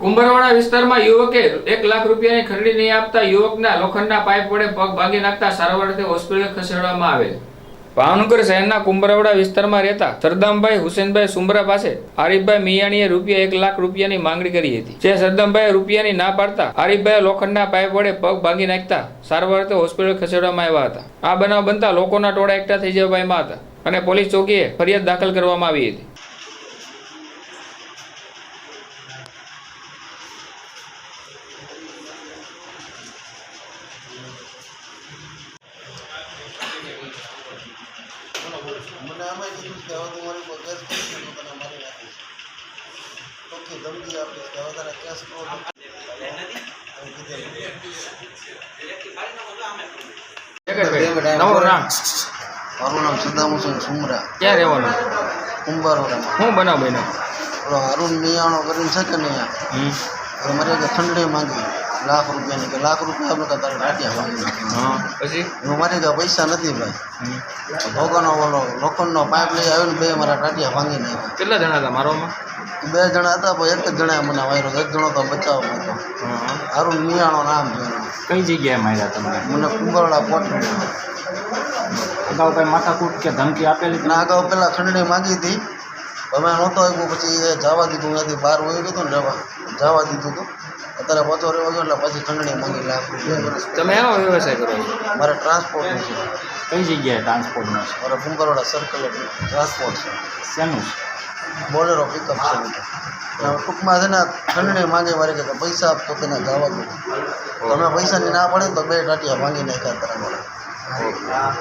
કુંભરવાડા વિસ્તારમાં યુવકે એક લાખ રૂપિયાની ખરીદી નહીં આપતા યુવકના લોખંડના પાઇપ વડે પગ ભાગી નાખતા સારવાર અર્થે હોસ્પિટલ ખસેડવામાં આવેલ. ભાવનગર શહેરના કુંભરવાડા વિસ્તારમાં રહેતા સરદામભાઈ હુસેનભાઈ સુમરા પાસે આરીફભાઈ મિયાણીએ રૂપિયા એક લાખ રૂપિયાની માંગણી કરી હતી. જે સરદામભાઈ રૂપિયાની ના પાડતા આરીફભાઈ લોખંડના પાઇપ વડે પગ ભાગી નાખતા સારવાર અર્થે હોસ્પિટલ ખસેડવામાં આવ્યા હતા. આ બનાવ બનતા લોકોના ટોળા એકઠા થઈ જવા પામ્યા હતા અને પોલીસ ચોકીએ ફરિયાદ દાખલ કરવામાં આવી હતી. મને આમાં કીધું કે હવે તમારી કેસ કરીશ ને તને મારી નાખીશ ઓકે ધમકી આપે કે હવે તારા કેસ કરો મારું નામ સદામ હુસેન સુમરા. ક્યાં રહેવાનું? કુંભારવાડામાં હું બનાવ બન્યો અરુણ મિયાણો કરીને છે કે નહીં હમ. મારે ખંડણી માંગી લાખ રૂપિયાની કે લાખ રૂપિયા આપણે તારે ટાટિયા માંગી હા પછી? હું મારી કે પૈસા નથી ભાઈ. ભોગાનો ઓલો લોખંડનો પાઇપ લઈ આવ્યો ને બે મારા ટાટિયા ભાંગી નાખ્યા. કેટલા જણા હતા મારોમાં? બે જણા હતા પણ એક જ જણા મને વાયરો એક જણો તો બચાવ હતો. અરુણ મિયાણો નામ છે. કઈ જગ્યાએ માર્યા તમને મને કુંભરવાડા કોટડી અગાઉ કઈ માથાકૂટ કે ધમકી આપેલી? ના અગાઉ પહેલાં ખંડણી માંગી હતી. અમે નહોતો આવ્યું પછી એ જવા દીધું. નથી બહાર વહી ગયું હતું ને જવા. જવા દીધું હતું અત્યારે પાછો રહ્યો ગયો એટલે પછી ખંડણી માંગી લાખ તમે એનો વ્યવસાય કરો છો? મારે ટ્રાન્સપોર્ટનું છે. કઈ જગ્યાએ ટ્રાન્સપોર્ટનું છે? મારે કુંભરવાડા સર્કલ ટ્રાન્સપોર્ટ છે. શેનું બોલેરો પિકઅપ છે. ટૂંકમાં છે ને ખંડણી માગે મારે કે પૈસા આપતો તેને જવા દો. તમે પૈસાની ના પડે તો બે ટાટિયા માંગી નાખ્યા તારા